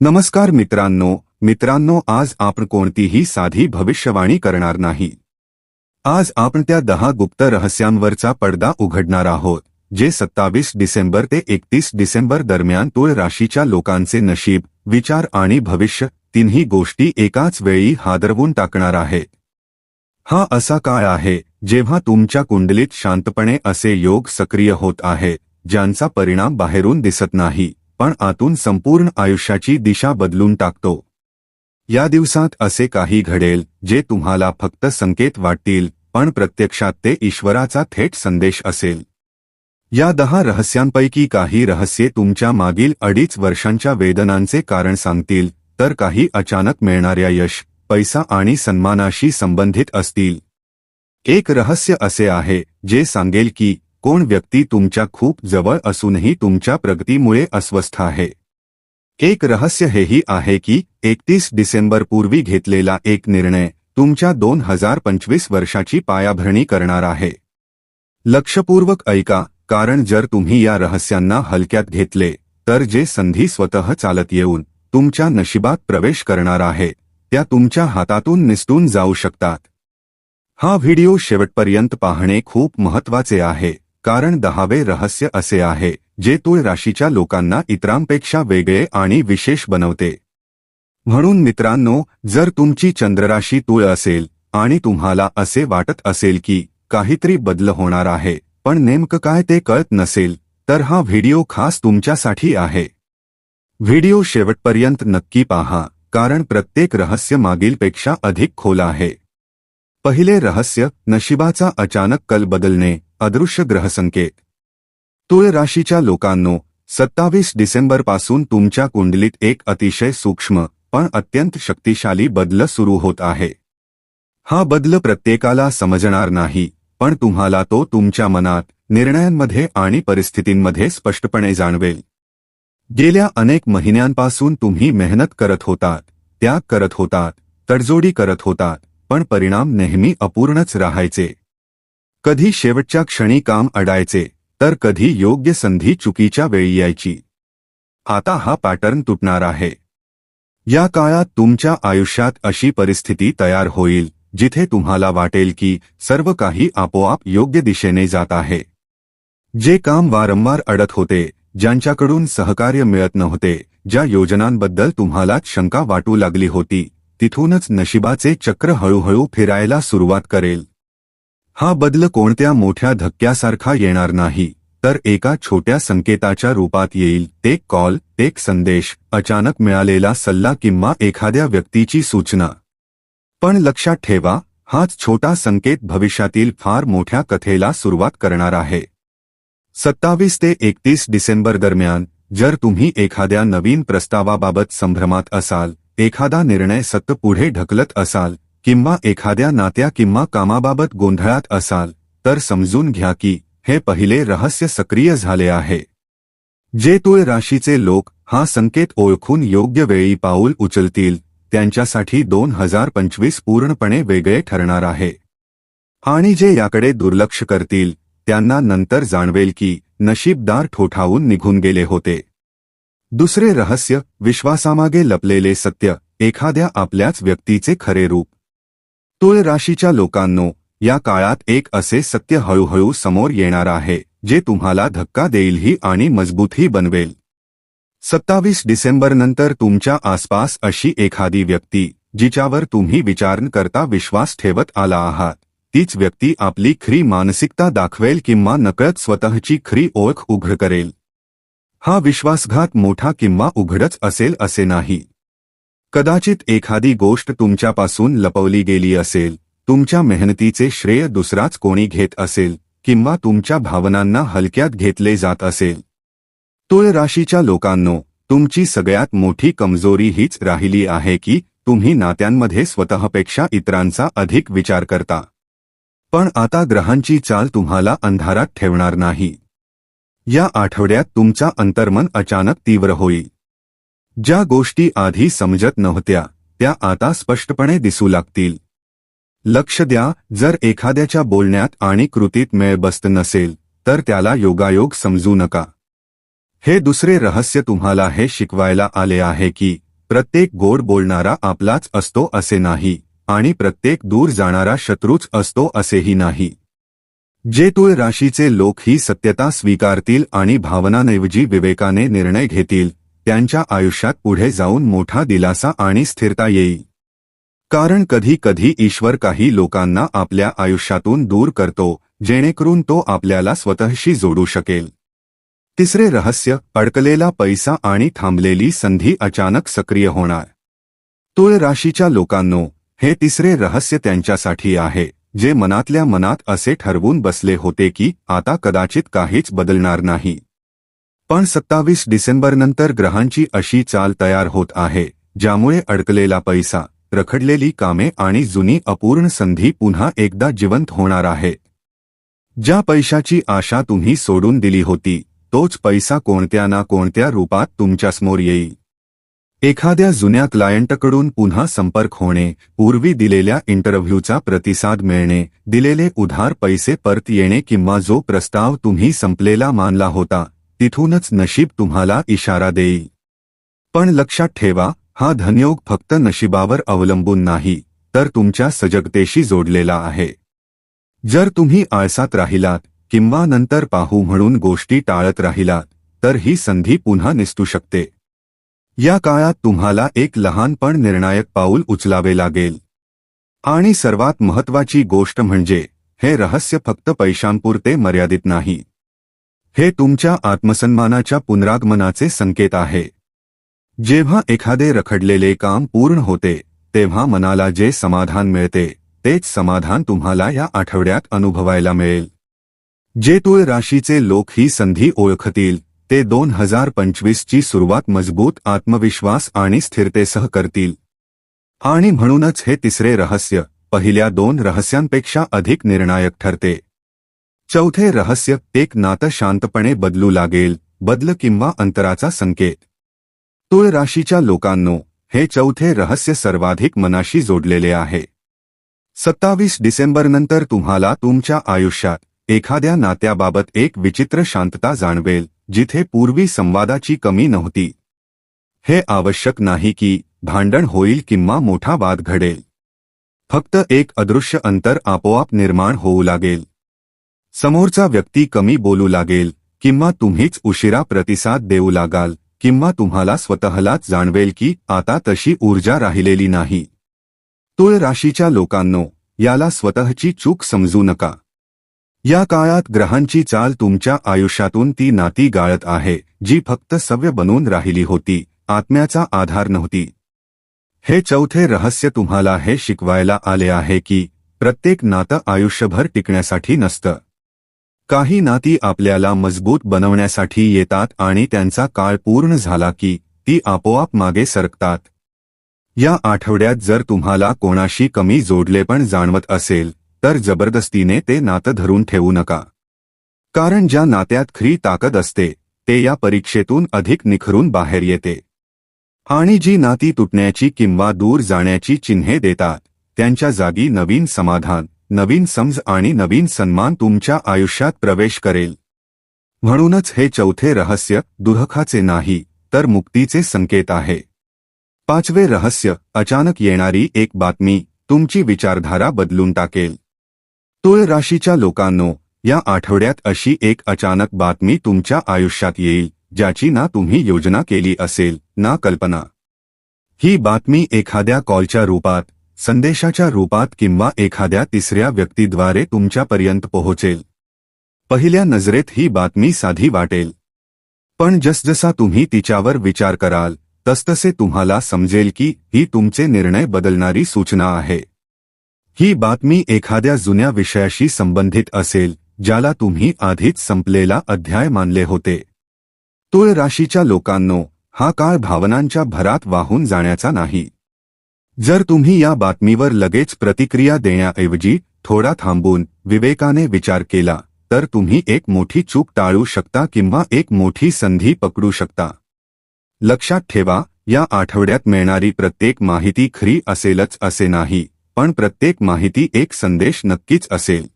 नमस्कार मित्रांनो मित्रांनो आज आपण कोणतीही साधी भविष्यवाणी करणार नाही. आज आपण त्या दहा गुप्त रहस्यांवरचा पडदा उघडणार आहोत जे सत्तावीस डिसेंबर ते एकतीस डिसेंबर दरम्यान तुळ राशीच्या लोकांचे नशीब विचार आणि भविष्य तिन्ही गोष्टी एकाच वेळी हादरवून टाकणार आहे. हा असा काळ आहे जेव्हा तुमच्या कुंडलीत शांतपणे असे योग सक्रिय होत आहे ज्यांचा परिणाम बाहेरून दिसत नाही. पण आतून संपूर्ण आयुष्याची दिशा बदलून टाकतो. या दिवसात असे काही घडेल जे तुम्हाला फक्त संकेत वाटतील पण प्रत्यक्षात ते ईश्वराचा थेट संदेश असेल. या दहा रहस्यांपैकी काही रहस्ये तुमच्या मागील अडीच वर्षांच्या वेदनांचे कारण सांगतील तर काही अचानक मिळणाऱ्या यश पैसा आणि सन्मानाशी संबंधित असतील. एक रहस्य असे आहे जे सांगेल की कोण व्यक्ती तुमच्या खूप जवळ असूनही तुमच्या प्रगतीमुळे अस्वस्थ आहे? एक रहस्य हेही आहे की एकतीस डिसेंबर पूर्वी घेतलेला एक निर्णय तुमच्या दोन हजार पंचवीस वर्षाची पायाभरणी करणार आहे. लक्षपूर्वक ऐका कारण जर तुम्ही या रहस्यांना हलक्यात घेतले तर जे संधी स्वतः चालत येऊन तुमच्या नशिबात प्रवेश करणार आहे त्या तुमच्या हातातून निसटून जाऊ शकतात. हा व्हिडिओ शेवटपर्यंत पाहणे खूप महत्त्वाचे आहे. कारण दहावे रहस्य असे आहे जे तुळ राशीच्या लोकांना इतरांपेक्षा वेगळे आणि विशेष बनवते. म्हणून मित्रांनो जर तुमची चंद्रराशी तुळ असेल आणि तुम्हाला असे वाटत असेल की काहीतरी बदल होणार आहे पण नेमकं काय ते कळत नसेल तर हा व्हिडिओ खास तुमच्यासाठी आहे. व्हिडिओ शेवटपर्यंत नक्की पहा कारण प्रत्येक रहस्य मागीलपेक्षा अधिक खोल आहे. पहिले रहस्य नशिबाचा अचानक कल बदलणे अदृश्य ग्रहसंकेत तुळ राशीच्या लोकांनो सत्तावीस डिसेंबरपासून तुमच्या कुंडलीत एक अतिशय सूक्ष्म पण अत्यंत शक्तिशाली बदल सुरू होत आहे. हा बदल प्रत्येकाला समजणार नाही पण तुम्हाला तो तुमच्या मनात निर्णयांमध्ये आणि परिस्थितींमध्ये स्पष्टपणे जाणवेल. गेल्या अनेक महिन्यांपासून तुम्ही मेहनत करत होतात त्याग करत होतात तडजोडी करत होतात पण परिणाम नेहमी अपूर्णच राहायचे. कधी शेवटच्या क्षणी काम अडायचे तर कधी योग्य संधी चुकीच्या वेळी यायची. आता हा पॅटर्न तुटणार आहे. या काळात तुमच्या आयुष्यात अशी परिस्थिती तयार होईल जिथे तुम्हाला वाटेल की सर्व काही आपोआप योग्य दिशेने जात आहे. जे काम वारंवार अडत होते ज्यांच्याकडून सहकार्य मिळत नव्हते ज्या योजनांबद्दल तुम्हाला शंका वाटू लागली होती तिथूनच नशिबाचे चक्र हळूहळू फिरायला सुरुवात करेल. हा बदल कोणत्या मोठ्या धक्क्यासारखा येणार नाही. तर एका छोट्या संकेताच्या रूपात येईल एक कॉल एक संदेश अचानक मिळालेला सल्ला किंवा एखाद्या व्यक्तीची सूचना. पण लक्षात ठेवा हाच छोटा संकेत भविष्यातील फार मोठ्या कथेला सुरुवात करणार आहे. सत्तावीस ते एकतीस डिसेंबर दरम्यान जर तुम्ही एखाद्या नवीन प्रस्तावाबाबत संभ्रमात असाल एखादा निर्णय सत्त पुढे ढकलत असाल किंवा एखाद्या नात्या किंवा कामाबाबत गोंधळात असाल तर समजून घ्या की हे पहिले रहस्य सक्रिय झाले आहे. जे तुळ राशीचे लोक हा संकेत ओळखून योग्य वेळी पाऊल उचलतील त्यांच्यासाठी दोन हजार पंचवीस पूर्णपणे वेगळे ठरणार आहे. आणि जे याकडे दुर्लक्ष करतील त्यांना नंतर जाणवेल की नशीबदार ठोठावून निघून गेले होते. दुसरे रहस्य विश्वासामागे लपलेले सत्य एखाद्या आपल्याच व्यक्तीचे खरे रूप. तुळ राशीच्या लोकांनो या काळात एक असे सत्य हळूहळू समोर येणार आहे जे तुम्हाला धक्का देईलही आणि मजबूतही बनवेल. सत्तावीस डिसेंबरनंतर तुमच्या आसपास अशी एखादी व्यक्ती जिच्यावर तुम्ही विचार करता विश्वास ठेवत आला आहात. तीच व्यक्ती आपली खरी मानसिकता दाखवेल किंवा नकळत स्वतःची खरी ओळख उघड करेल. हा विश्वासघात मोठा किंवा उघडच असेल असे नाही. कदाचित एखादी गोष्ट तुमच्यापासून लपवली गेली असेल तुमच्या मेहनतीचे श्रेय दुसराच कोणी घेत असेल किंवा तुमच्या भावनांना हलक्यात घेतले जात असेल. तुळ राशीच्या लोकांनो तुमची सगळ्यात मोठी कमजोरी हीच राहिली आहे की तुम्ही नात्यांमध्ये स्वतःपेक्षा इतरांचा अधिक विचार करता. पण आता ग्रहांची चाल तुम्हाला अंधारात ठेवणार नाही. या आठवड्यात तुमचा अंतर्मन अचानक तीव्र होईल. ज्या गोष्टी आधी समजत नव्हत्या त्या आता स्पष्टपणे दिसू लागतील. लक्ष द्या जर एखाद्याच्या बोलण्यात आणि कृतीत मेळ बसत नसेल तर त्याला योगायोग समजू नका. हे दुसरे रहस्य तुम्हाला हे शिकवायला आले आहे की प्रत्येक गोड बोलणारा आपलाच असतो असे नाही आणि प्रत्येक दूर जाणारा शत्रूच असतो असेही नाही. जे तुळ राशीचे लोक ही सत्यता स्वीकारतील आणि भावनांऐवजी विवेकाने निर्णय घेतील त्यांच्या आयुष्यात पुढे जाऊन मोठा दिलासा आणि स्थिरता येईल. कारण कधी कधी ईश्वर काही लोकांना आपल्या आयुष्यातून दूर करतो जेणेकरून तो आपल्याला स्वतःशी जोडू शकेल. तिसरे रहस्य अडकलेला पैसा आणि थांबलेली संधी अचानक सक्रिय होणार. तुळ राशीच्या लोकांनो हे तिसरे रहस्य त्यांच्यासाठी आहे जे मनातल्या मनात असे ठरवून बसले होते की आता कदाचित काहीच बदलणार नाही. पण सत्तावीस डिसेंबरनंतर ग्रहांची अशी चाल तयार होत आहे ज्यामुळे अडकलेला पैसा रखडलेली कामे आणि जुनी अपूर्ण संधी पुन्हा एकदा जिवंत होणार आहे. ज्या पैशाची आशा तुम्ही सोडून दिली होती तोच पैसा कोणत्या ना कोणत्या रूपात तुमच्यासमोर येईल. एखाद्या जुन्या क्लायंटकडून पुन्हा संपर्क होणे पूर्वी दिलेल्या इंटरव्ह्यूचा प्रतिसाद मिळणे दिलेले उधार पैसे परत येणे किंवा जो प्रस्ताव तुम्ही संपलेला मानला होता तिथूनच नशीब तुम्हाला इशारा देईल. पण लक्षात ठेवा हा धनयोग फक्त नशिबावर अवलंबून नाही तर तुमच्या सजगतेशी जोडलेला आहे. जर तुम्ही आळसात राहिलात किंवा नंतर पाहू म्हणून गोष्टी टाळत राहिलात तर ही संधी पुन्हा निसटू शकते. या काळात तुम्हाला एक लहान पण निर्णायक पाऊल उचलावे लागेल. आणि सर्वात महत्वाची गोष्ट म्हणजे हे रहस्य फक्त पैशांपुरते मर्यादित नाही. हे तुमच्या आत्मसन्मानाच्या पुनरागमनाचे संकेत आहे. जेव्हा एखादे रखडलेले काम पूर्ण होते तेव्हा मनाला जे समाधान मिळते तेच समाधान तुम्हाला या आठवड्यात अनुभवायला मिळेल. जे तुळ राशीचे लोक ही संधी ओळखतील ते दोन हजार पंचवीसची सुरुवात मजबूत आत्मविश्वास आणि स्थिरतेसह करतील. आणि म्हणूनच हे तिसरे रहस्य पहिल्या दोन रहस्यांपेक्षा अधिक निर्णायक ठरते. चौथे रहस्य एक नातं शांतपणे बदलू लागेल बदल किंवा अंतराचा संकेत. तुळ राशीच्या लोकांनो हे चौथे रहस्य सर्वाधिक मनाशी जोडलेले आहे. सत्तावीस डिसेंबरनंतर तुम्हाला तुमच्या आयुष्यात एखाद्या नात्याबाबत एक विचित्र शांतता जाणवेल जिथे पूर्वी संवादाची कमी नव्हती. हे आवश्यक नाही की भांडण होईल किंवा मोठा वाद घडेल. फक्त एक अदृश्य अंतर आपोआप निर्माण होऊ लागेल. समोरचा व्यक्ती कमी बोलू लागेल किंवा तुम्हीच उशिरा प्रतिसाद देऊ लागाल किंवा तुम्हाला स्वतःलाच जाणवेल की आता तशी ऊर्जा राहिलेली नाही. तुळ राशीच्या लोकांनो याला स्वतःची चूक समजू नका. या काळात ग्रहांची चाल तुमच्या आयुष्यातून ती नाती गाळत आहे जी फक्त सव्य बनून राहिली होती आत्म्याचा आधार नव्हती. हे चौथे रहस्य तुम्हाला हे शिकवायला आले आहे की प्रत्येक नातं आयुष्यभर टिकण्यासाठी नसतं. काही नाती आपल्याला मजबूत बनवण्यासाठी येतात आणि त्यांचा काळ पूर्ण झाला की ती आपोआप मागे सरकतात. या आठवड्यात जर तुम्हाला कोणाशी कमी जोडले पण जाणवत असेल तर जबरदस्तीने ते नातं धरून ठेवू नका. कारण ज्या नात्यात खरी ताकद असते ते या परीक्षेतून अधिक निखरून बाहेर येते. आणि जी नाती तुटण्याची किंवा दूर जाण्याची चिन्हे देतात त्यांच्या जागी नवीन समाधान. नवीन समज आणि नवीन सन्मान तुमच्या आयुष्यात प्रवेश करेल. म्हणूनच हे चौथे रहस्य दुःखाचे नाही तर मुक्तीचे संकेत आहे. पाचवे रहस्य अचानक येणारी एक बातमी तुमची विचारधारा बदलून टाकेल. तुळ राशीच्या लोकांनो या आठवड्यात अशी एक अचानक बातमी तुमच्या आयुष्यात येईल ज्याची ना तुम्ही योजना केली असेल ना कल्पना. ही बातमी एखाद्या कॉलच्या रूपात संदेशाच्या रूपात किंवा एखाद्या तिसऱ्या व्यक्तीद्वारे तुमच्यापर्यंत पोहोचेल. पहिल्या नजरेत ही बातमी साधी वाटेल. पण जसजसा तुम्ही तिच्यावर विचार कराल तसतसे तुम्हाला समजेल की ही तुमचे निर्णय बदलणारी सूचना आहे. ही बातमी एखाद्या जुन्या विषयाशी संबंधित असेल ज्याला तुम्ही आधीच संपलेला अध्याय मानले होते. तुळ राशीच्या लोकांनो हा काळ भावनांच्या भरात वाहून जाण्याचा नाही. जर तुम्ही या बातमीवर लगेच प्रतिक्रिया देण्याऐवजी थोडा थांबून विवेकाने विचार केला तर तुम्ही एक मोठी चूक टाळू शकता किंवा एक मोठी संधी पकडू शकता. लक्षात ठेवा या आठवड्यात मिळणारी प्रत्येक माहिती खरी असेलच असे नाही पण प्रत्येक माहिती एक संदेश नक्कीच असेल.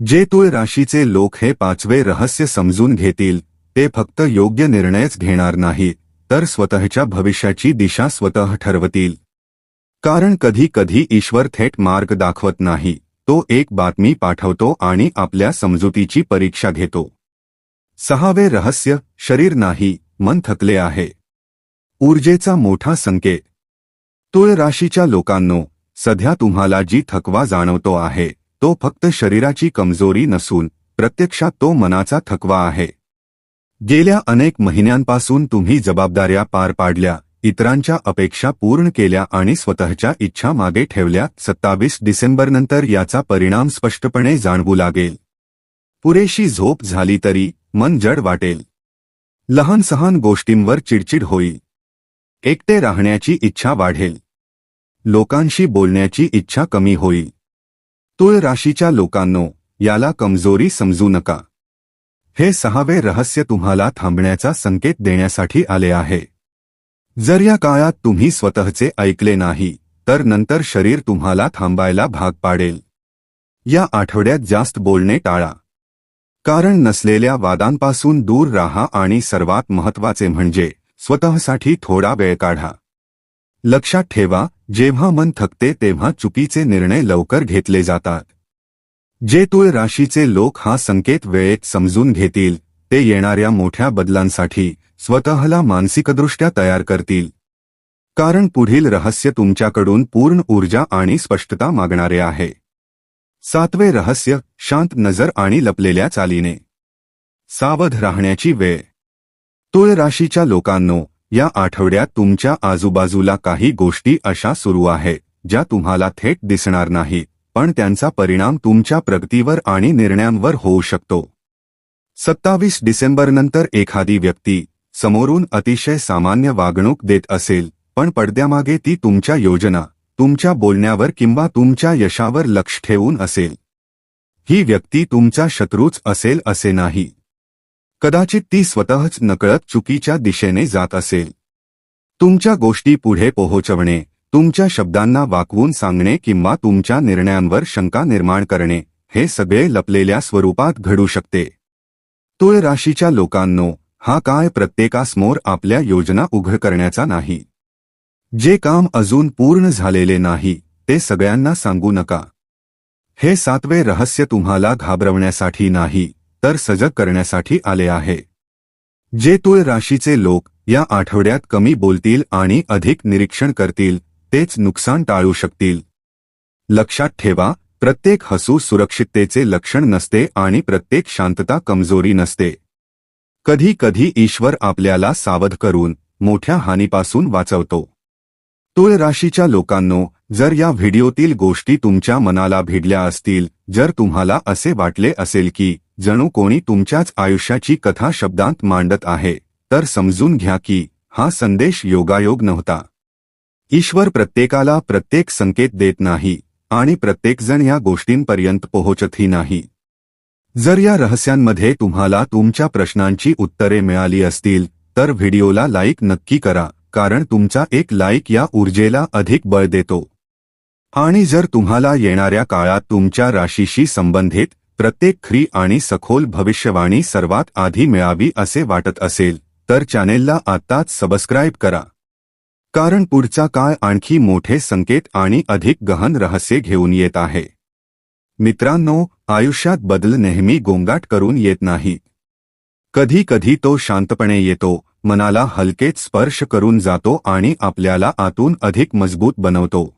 जे तुळ राशीचे लोक हे पाचवे रहस्य समजून घेतील ते फक्त योग्य निर्णयच घेणार नाही तर स्वतःच्या भविष्याची दिशा स्वतः ठरवतील. कारण कधी कधी ईश्वर थेट मार्ग दाखवत नाही. तो एक बातमी पाठवतो आणि आपल्या समजुतीची परीक्षा घेतो. सहावे रहस्य शरीर नाही मन थकले आहे. ऊर्जेचा मोठा संकेत. तुळ राशीच्या लोकांनो सध्या तुम्हाला जी थकवा जाणवतो आहे तो फक्त शरीराची कमजोरी नसून प्रत्यक्षात तो मनाचा थकवा आहे. गेल्या अनेक महिन्यांपासून तुम्ही जबाबदाऱ्या पार पाडल्या इतरांच्या अपेक्षा पूर्ण केल्या आणि स्वतःच्या इच्छा मागे ठेवल्या सत्तावीस डिसेंबरनंतर याचा परिणाम स्पष्टपणे जाणवू लागेल. पुरेशी झोप झाली तरी मन जड वाटेल. लहान सहान गोष्टींवर चिडचिड होईल. एकटे राहण्याची इच्छा वाढेल. लोकांशी बोलण्याची इच्छा कमी होईल. तुळ राशीच्या लोकांनो याला कमजोरी समजू नका. हे सहावे रहस्य तुम्हाला थांबण्याचा संकेत देण्यासाठी आले आहे. जर या काळात तुम्ही स्वतःचे ऐकले नाही तर नंतर शरीर तुम्हाला थांबायला भाग पाडेल. या आठवड्यात जास्त बोलणे टाळा. कारण नसलेल्या वादांपासून दूर राहा आणि सर्वात महत्त्वाचे म्हणजे स्वतःसाठी थोडा वेळ काढा. लक्षात ठेवा जेव्हा मन थकते तेव्हा चुकीचे निर्णय लवकर घेतले जातात. जे तुळ राशीचे लोक हा संकेत वेळेत समजून घेतील ते येणाऱ्या मोठ्या बदलांसाठी स्वतःला मानसिकदृष्ट्या तयार करतील. कारण पुढील रहस्य तुमच्याकडून पूर्ण ऊर्जा आणि स्पष्टता मागणारे आहे. सातवे रहस्य शांत नजर आणि लपलेल्या चालीने. सावध राहण्याची वेळ. तुळ राशीच्या लोकांनो या आठवड्यात तुमच्या आजूबाजूला काही गोष्टी अशा सुरू आहेत ज्या तुम्हाला थेट दिसणार नाही पण त्यांचा परिणाम तुमच्या प्रगतीवर आणि निर्णयांवर होऊ शकतो. सत्तावीस डिसेंबरनंतर एखादी व्यक्ती समोरून अतिशय सामान्य वागणूक देत असेल पण पडद्यामागे ती तुमच्या योजना तुमच्या बोलण्यावर किंवा तुमच्या यशावर लक्ष ठेवून असेल. ही व्यक्ती तुमचा शत्रूच असेल असे नाही. कदाचित ती स्वतःच नकळत चुकीच्या दिशेने जात असेल. तुमच्या गोष्टी पुढे पोहोचवणे तुमच्या शब्दांना वाकवून सांगणे किंवा तुमच्या निर्णयांवर शंका निर्माण करणे हे सगळे लपलेल्या स्वरूपात घडू शकते. तुळ राशीच्या लोकांनो हा काय प्रत्येकासमोर आपल्या योजना उघड करण्याचा नाही. जे काम अजून पूर्ण झालेले नाही ते सगळ्यांना सांगू नका. हे सातवे रहस्य तुम्हाला घाबरवण्यासाठी नाही तर सजग करण्यासाठी आले आहे. जे तुळ राशीचे लोक या आठवड्यात कमी बोलतील आणि अधिक निरीक्षण करतील तेच नुकसान टाळू शकतील. लक्षात ठेवा प्रत्येक हसू सुरक्षिततेचे लक्षण नसते आणि प्रत्येक शांतता कमजोरी नसते. कधी कधी ईश्वर आपल्याला सावध करून मोठ्या हानीपासून वाचवतो. तुळ राशीच्या लोकांनो जर या व्हिडिओतील गोष्टी तुमच्या मनाला भिडल्या असतील जर तुम्हाला असे वाटले असेल की जणू कोणी तुमच्याच आयुष्याची कथा शब्दांत मांडत आहे तर समजून घ्या की हा संदेश योगायोग नव्हता. ईश्वर प्रत्येकाला प्रत्येक संकेत देत नाही आणि प्रत्येकजण या गोष्टींपर्यंत पोहोचतही नाही. जर या रहस्यांमध्ये तुम्हाला तुमच्या प्रश्नांची उत्तरे मिळाली असतील तर व्हिडिओला लाईक नक्की करा कारण तुमचा एक लाईक या ऊर्जेला अधिक बळ देतो. आणि जर तुम्हाला येणाऱ्या काळात तुमच्या राशीशी संबंधित प्रत्येक खरी आणि सखोल भविष्यवाणी सर्वात आधी मिळावी असे वाटत असेल तर चॅनेलला आत्ताच सबस्क्राईब करा. कारण पुढचा काळ आणखी मोठे संकेत आणि अधिक गहन रहस्य घेऊन येत आहे. मित्रांनो आयुष्यात बदल नेहमी गोंगाट करून येत नाही. कधी कधी तो शांतपणे येतो मनाला हलकेच स्पर्श करून जातो आणि आपल्याला आतून अधिक मजबूत बनवतो.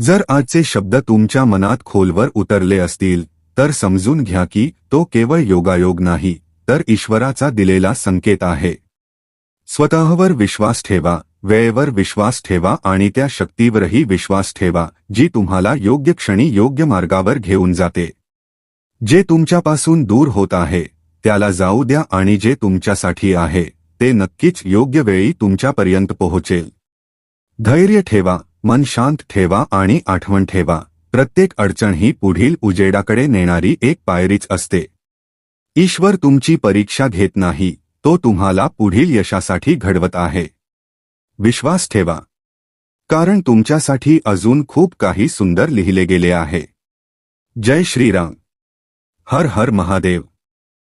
जर आजचे शब्द तुमच्या मनात खोलवर उतरले असतील तर समजून घ्या की तो केवळ योगायोग नाही तर ईश्वराचा दिलेला संकेत आहे. स्वतःवर विश्वास ठेवा. वेळेवर विश्वास ठेवा आणि त्या शक्तीवरही विश्वास ठेवा जी तुम्हाला योग्य क्षणी योग्य मार्गावर घेऊन जाते. जे तुमच्यापासून दूर होत आहे त्याला जाऊ द्या आणि जे तुमच्यासाठी आहे ते नक्कीच योग्य वेळी तुमच्यापर्यंत पोहोचेल. धैर्य ठेवा मन शांत ठेवा आणि आठवण ठेवा. प्रत्येक अडचण ही पुढील उजेडाकडे नेणारी एक पायरीच असते. ईश्वर तुमची परीक्षा घेत नाही तो तुम्हाला पुढील यशासाठी घडवत आहे. विश्वास ठेवा. कारण तुमच्यासाठी अजून खूप काही सुंदर लिहिले गेले आहे. जय श्रीराम. हर हर महादेव.